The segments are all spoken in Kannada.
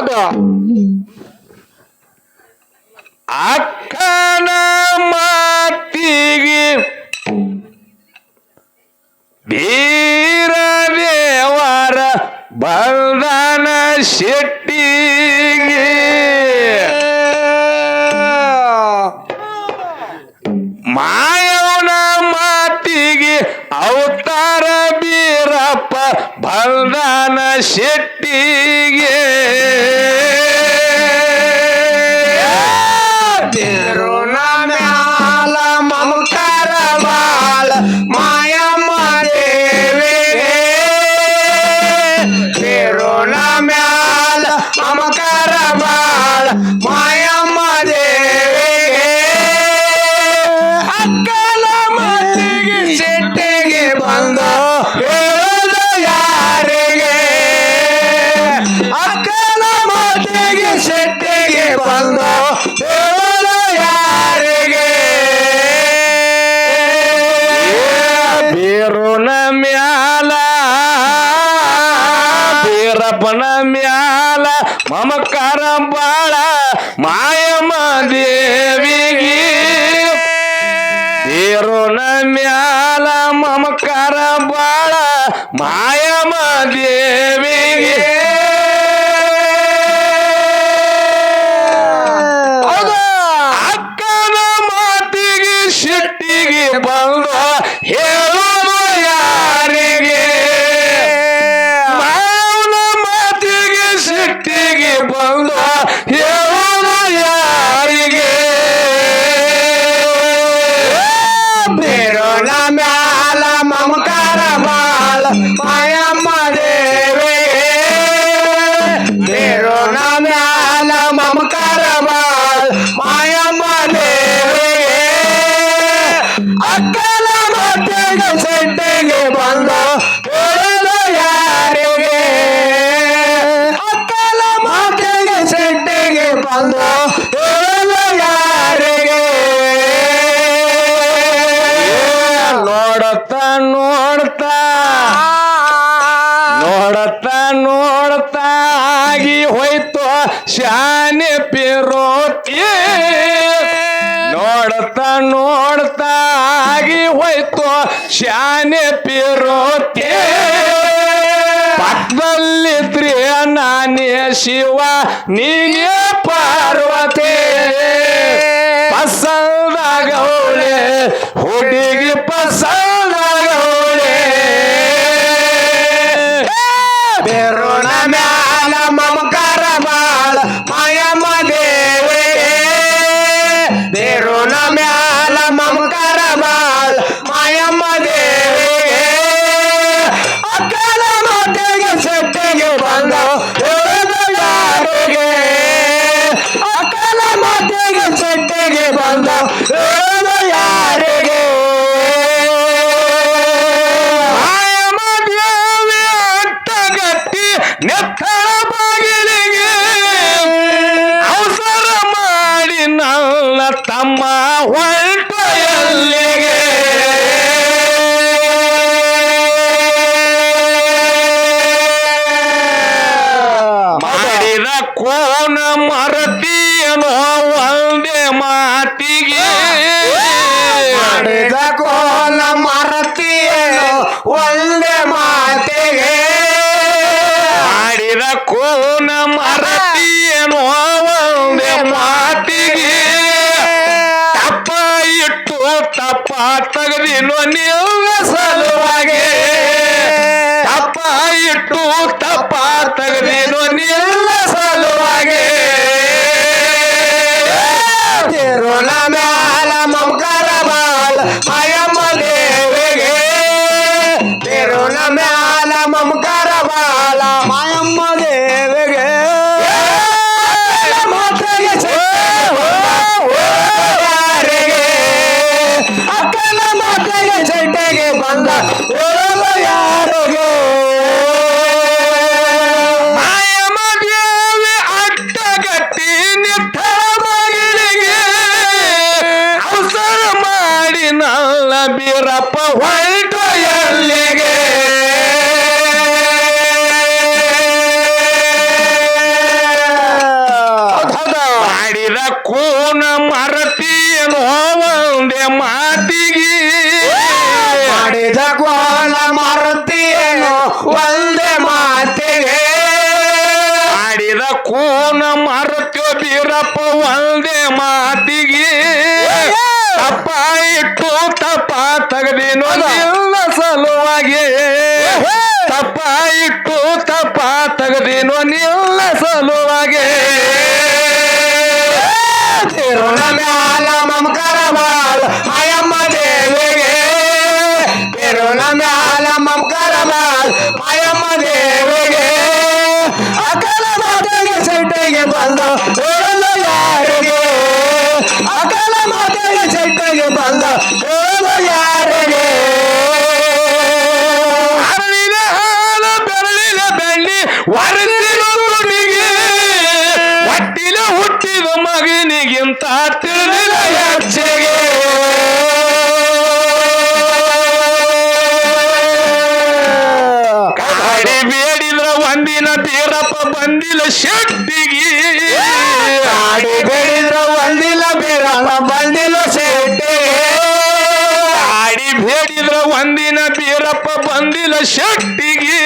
Roda! Uhum. Ah! ಕೊಟ್ಟಾರ ಬೀರಪ್ಪ ಬಂದಾನ ಶೆಟ್ಟಿಗೆ. ಮ್ಯಾಲ ಮಮಕಾರ ಬಾಳ ಮಾಯಮ್ಮ ದೇವಿಗೆ ಬೀರುನ ಮ್ಯಾಲ ಮಮಕಾರ ಬಾಳ ಮಾಯಮ್ಮ ಶಾನೆ ಪಿರೋತಿ ನೋಡ್ತಾ ನೋಡ್ತಾ ಆಗಿ ಹೋಯ್ತು. ಶಾನೆ ಪಿರೋತಿ ಪಕ್ಕದಲ್ಲಿದ್ರಿ ನಾನೇ ಶಿವ, ನೀನೇ ಪಾರ್ವತಿ. ಪಸಂದಾಗವಳೆ ಹುಡುಗಿ ಪಸಂದಾಗವಳೆ ಬೇರೋಣ ಮ್ಯಾಲ ಮರತಿಯನೋ ಒಂದೇ ಮಾತಿಗೆ. ಮಾಡಿದ ಕೋಲ ಮರತಿಯೇನು ಒಂದೇ ಮಾತಿಗೆ. ಮಾಡಿದ ಕೋನ ಮರತಿಯನೋ ಒಂದೇ ಮಾತಿಗೆ. ತಪ್ಪ ಇಟ್ಟು ತಪ್ಪ ತೆಗೆದಿನೋ ನಿಲ್ಲ ಸಲುವಾಗಿ. ತಪ್ಪ ಇಟ್ಟು ತಪ್ಪ ತೆಗೆದಿನೋ ನಿಲ್ಲ ಮಾಡಿದ ಮರತಿಯನು ಒಂದೇ ಮಾತಿಗೆ. ಮಾಡಿದ ಕೋಲ ಮರತಿಯನು ಒಂದೇ ಮಾತಿಗೆ ಮಾಡಿದ ಕೋನ ಮರತ್ಯೋ ಬೀರಪ್ಪ ಒಂದೇ ಮಾತಿಗೆ. ತಪ್ಪ ಇಟ್ಟು ತಪ್ಪ ತೆಗೆದಿನೋ ಎಲ್ಲ ಸಲುವಾಗಿ. ತಪ್ಪ ಇಟ್ಟು ತಪ್ಪ ತೆಗೆದಿನೋ ನಿಲ್ಲ ಬೇಡಿದ್ರ ಒಂದಿನ ಬೀರಪ್ಪ ಬಂದಿಲ್ಲ ಶೆಟ್ಟಿಗೆ.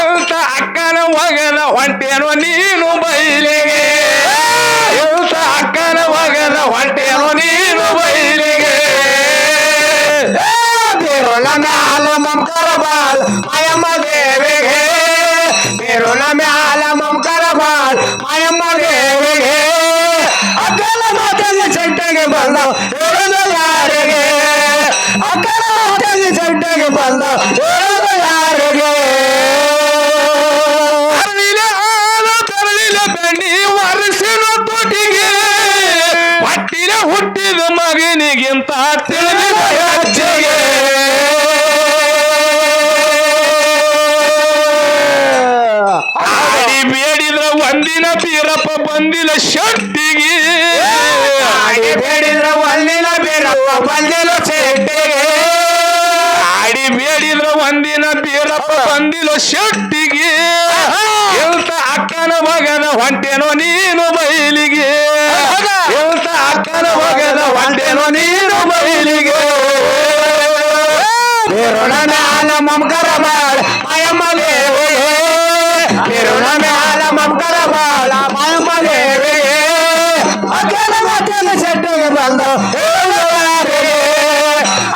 ಎಂತ ಅಕ್ಕನ ಒಗದ ಹೊಂಟೇನೋ ನೀನು ಬೈಲಿಗೆ. ಎಂತ ಅಕ್ಕನ ಒಗದ ಹೊಂಟೇನೋ ನೀನು ಬೈಲಿಗೆ. ತಿರುಳ ಮ್ಯಾಲ ಮಮಕರ ಬಾಲ್ ಮಾಯಮ್ಮ ದೇವಿಗೆ. ತಿರುಳ ಮ್ಯಾಲ ಮಮಕರ ಬಾಲ್ ಮಾಯಮ್ಮ ದೇವಿಗೆ. ಅಕ್ಕನ ಮಾತೆಗೆ ಚಟ್ಟಗೆ ಬಂದ ಹೇಳದ ಯಾರಿಗೆ? ಮಾತೆಗೆ ಸೆಟ್ಟಿಗೆ ಬಂದ ಯಾರಿಗೆ? ಅರಳಿಲ ಆಲ ತರಳಿಲ ಬೆಣ್ಣಿ ವರಸಿನ ತುಟಿಗೆ ಹೊಟ್ಟಿಲ ಹುಟ್ಟಿದ ಮಗನಿಗಿಂತ ಬಂದಿಲ್ಲ ಶೆಟ್ಟಿಗೆ. ಹೇಳ್ತ ಅಕ್ಕನ ಮಗನ ಹೊಂಟೇನೋ ನೀನು ಬೈಲಿಗೆ. ಹೇಳ್ತ ಅಕ್ಕನ ಮಗನ ಹೊಂಟೇನೋ ನೀನು ಬೈಲಿಗೆ. ತಿರುಳ ಮ್ಯಾಲ ಮಮಕರ ಬಾಳ ಮಾಯಮ್ಮ ದೇವಿಗೆ ತಿರುಳ ಮ್ಯಾಲ ಮಮಕರ ಬಾಳ ಮಾಯಮ್ಮ ದೇವಿಗೆ ಅಕ್ಕನ ಮಾತಿನ ಶೆಟ್ಟಿಗೆ ಬಂದ.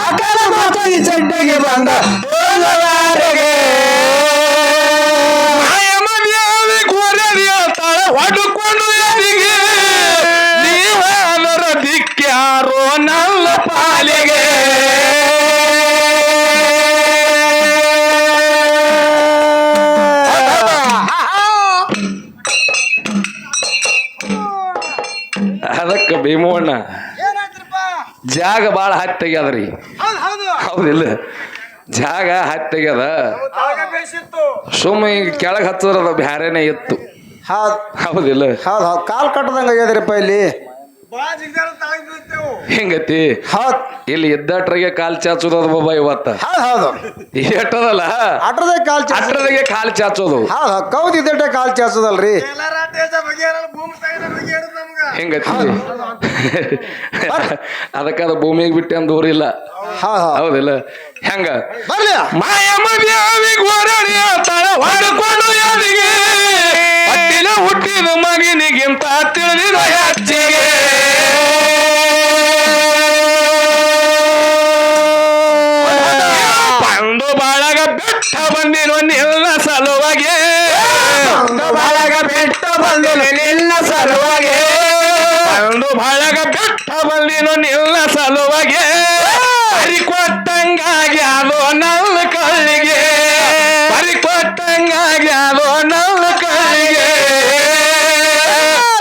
ಅಕ್ಕನ ಮಾತಿನ ಶೆಟ್ಟಿಗೆ ಬಂದ. ಅದಕ್ಕೆ ಭೀಮವ್ವಣ್ಣ ಜಾಗ ಭಾಳ ಹತ್ತಾಗ್ಯದ್ರಿ ಹೌದಿಲ್ಲ? ಜಾಗ ಹತ್ತಾಗ್ಯದ ಸುಮ್ಮನೆ ಈಗ ಕೆಳಗೆ ಬ್ಯಾರೇನೆ ಇತ್ತು. ಹೌದು ಹೌದಿಲ್ಲ. ಹೌದು ಹೌದು ಕಾಲ್ ಕಟ್ಟದಂಗ ಆಗ್ಯದ್ರಿಪ್ಪ ಇಲ್ಲಿ. ಹಿಂಗತಿ? ಹೌದು ಇಲ್ಲಿ ಇದ್ದಟ್ರಿಗೆ ಕಾಲ್ ಚಾಚೋದು ಬಾಬಾ ಇವತ್ತ. ಹೌದು ಎಟ್ಟದಲ್ಲ ಅಟ್ರದೇ ಕಾಲ್ ಅಟ್ರದಿಗೆ ಕಾಲ್ ಚಾಚೋದು. ಹೌದು ಕೌದ್ ಇದ್ದಟ್ಟೆ ಕಾಲ್ ಚಾಚೋದಲ್ರಿ. ಹಿಂಗತಿ? ಅದಕ್ಕೆ ಅದು ಭೂಮಿಗೆ ಬಿಟ್ಟೆ ಅಂದೂರಿಲ್ಲ ಹೌದಿಲ್ಲ? ಹೆಂಗ? ಬರ್ಲಿ. ಮಾಯಮದ್ಯಾವಿ ಗೋರಡಿಯ ತಳ ಹೊಡ್ಕೊಂಡು ಯಾರಿಗೆ ಹಟ್ಟಿಲ ಹುಟ್ಟಿದ ಮಗನಿಗಿಂತ ತಿಳಿದಿದ ಹೆಚ್ಚಿಗೆ. ಬಂದು ಬಾಳಗ ಬೆಟ್ಟ ಬಂದಿರೋ ನಿಲ್ಲ ಸಲುವಾಗಿ. ಬಾಳಗ ಬೆಟ್ಟ ಬಂದಿಲ್ಲ ನಿನ್ನ ಸಲುವಾಗಿ. ಬಂದು ಬಾಳಗ ಬೆಟ್ಟ ಬಂದಿರೋ ನಿಲ್ಲ ಸಲುವಾಗಿ. ಹರಿ ಕೊಟ್ಟಂಗಾಗಿ ಅದು ನನ್ನ ಕಳ್ಳಿಗೆ ಹರಿ ಕೊಟ್ಟಂಗಾಗಿ ಅದು ನನ್ನ ಕಳ್ಳಿಗೆ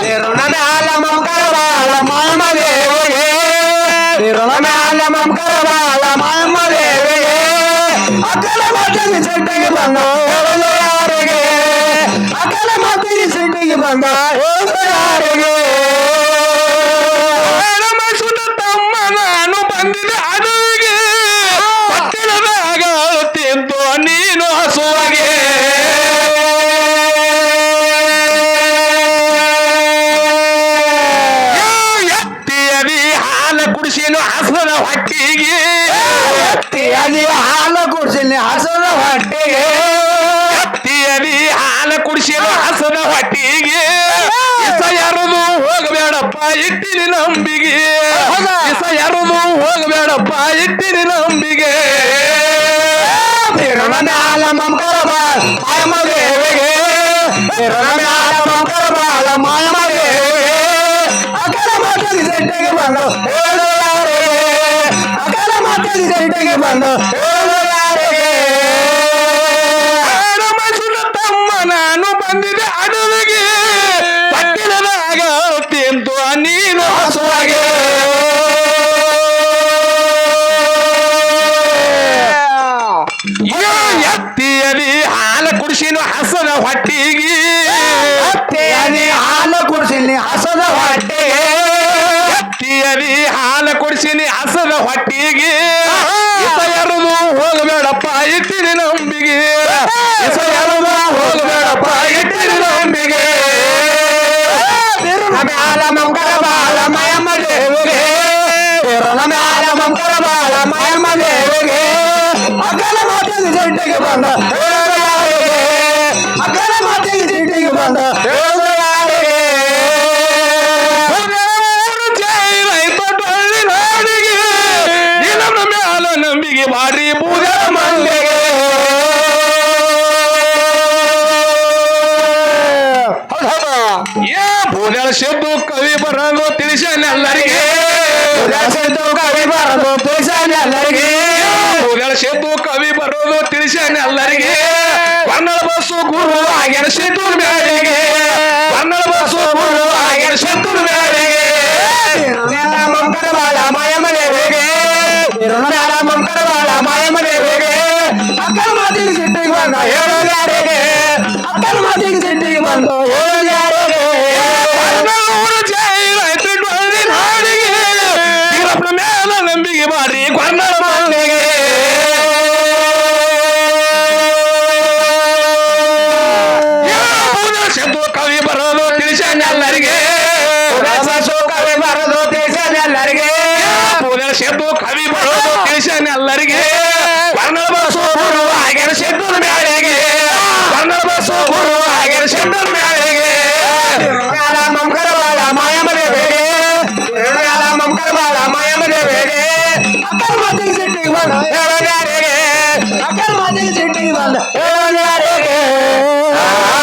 ತಿರುಣ ಮ್ಯಾಲ ಮಮಕರ ಬಾಳ ಮಾಯಮ್ಮ ದೇವಿಗೆ ತಿರುಣ ಮ್ಯಾಲ ಮಮಕರ ಬಾಳ ಮಾಯಮ್ಮ ದೇವಿಗೆ ಅಕ್ಕಲ ಮಾತಿಗೆ ಸಿಟ್ಟಿಗೆ ಬಂದ. ಹೇಳಲು ಯಾರಿಗೆ? ಅಕ್ಕಲ ಮಾತಿಗೆ ಸಿಟ್ಟಿಗೆ ಬಂದ. ಹಾಲು ಹಸನ ಹೊಟ್ಟಿಗೆ. ಎತ್ತಿಯದಿ ಹಾಲು ಕುಡಿಸಿನಿ ಹಸದ ಹೊಟ್ಟಿಗೆ. ಎತ್ತಿಯದಿ ಹಾಲು ಕುಡಿಸಿನು ಹಸದ ಹೊಟ್ಟಿಗೆ. ಇಸ ಯಾರದು ಹೋಗಬೇಡಪ್ಪ ಇಟ್ಟಿನಿ ನಂಬಿಗೆ? ಇಸ ಯಾರದು ಹೋಗಬೇಡಪ್ಪ ಇಟ್ಟಿನಿ ನಂಬಿಗೆ. ಮ್ಯಾಲ ಮಮಕರ ಬಾಳ ಸೆಟ್ಟಿಗೆ ಬಂದು. ಅಕಲ ಮಾತಾಗಿ ಸೆಟ್ಟಿಗೆ ಬಂದು. ತಮ್ಮ ನಾನು ಬಂದಿದೆ ಅಡವಿಗೆ. ನೀನು ಹಸುವಾಗೆ. ಯೋ ಎತ್ತಿಯಲಿ ಹಾಲ ಹೊಟ್ಟಿಗೆ. ಕುಡಿಸಿನಿ ಹಸದ ಹೊಟ್ಟೆಗೆ. ಎತ್ತಿಯಲಿ ಹಾಲ ಕುಡಿಸಿನಿ ಹಸದ ಹೊಟ್ಟಿಗೆ. ಇಸ ಎರುದು ಹೋಗಬೇಡಪ್ಪ ಇಟ್ಟಿನಿ ನಂಬಿಗೆ. ಇಸ ಎರುದು ಹೋಗಬೇಡಪ್ಪ ಇಟ್ಟಿನಿ ನಂಬಿಗೆ. ಮ್ಯಾಲ ಮಂಕರ ಬಾಳ ಮಯಮ್ಮ ದೇವಿಗೆ. ಮ್ಯಾಲ ಮಂಕರ ಬಾಳ ಮಯಮ್ಮ ದೇವಿಗೆ. ಅಕಲ ಮಾತಿಗೆ ಜಂಟಿಗೆ ಬಂದ. ಅಕಲ ಮಾತಿಗೆ ಸಿಟ್ಟಿಗೆ ಬಂದ. ನಂಬಿಗೆ ಬಾರಿ ಬೂದ ಮಂದಿಗೆ ಏ ಬೂದಳ ಶೆದ್ದು ಕವಿ ಬರೋದು ತಿಳಿಸನೆಲ್ಲರಿಗೆ ಕವಿ ಬರದು ತಿಳಿಸನೆಲ್ಲರಿಗೆ ಬೂದಳ ಶೆದ್ದು ಕವಿ ಬರೋದು ತಿಳಿಸನೆಲ್ಲರಿಗೆ ಕನ್ನಡ ಬಸ್ಸು ಗುರು ಆಗ್ಯಾನ ಸಿದ್ದು ಬ್ಯಾಡಿಗೆ ಕನ್ನಡ ಬಸ್ಸು ಗುರು ಆಗ್ಯಾನ ಸಿದ್ದು ಬ್ಯಾಡಿಗೆ ಮಂಕರ ಬಾಳ ಮಾಯಮ್ಮ ದೇವಿಗೆ ಮ್ಯಾಲ ಮಂಕರ ಬಾಳ ಮಾಯಮ್ಮ ದೇವಿಗೆ ಅಕ್ಕನ ಮಾತಿಗೆ ಸಿಟ್ಟಿಗೆ ಬಂದ ಹೇಳು ಯಾರಿಗೆ ಅಕ್ಕನ ಮಾತಿಗೆ ಬರದು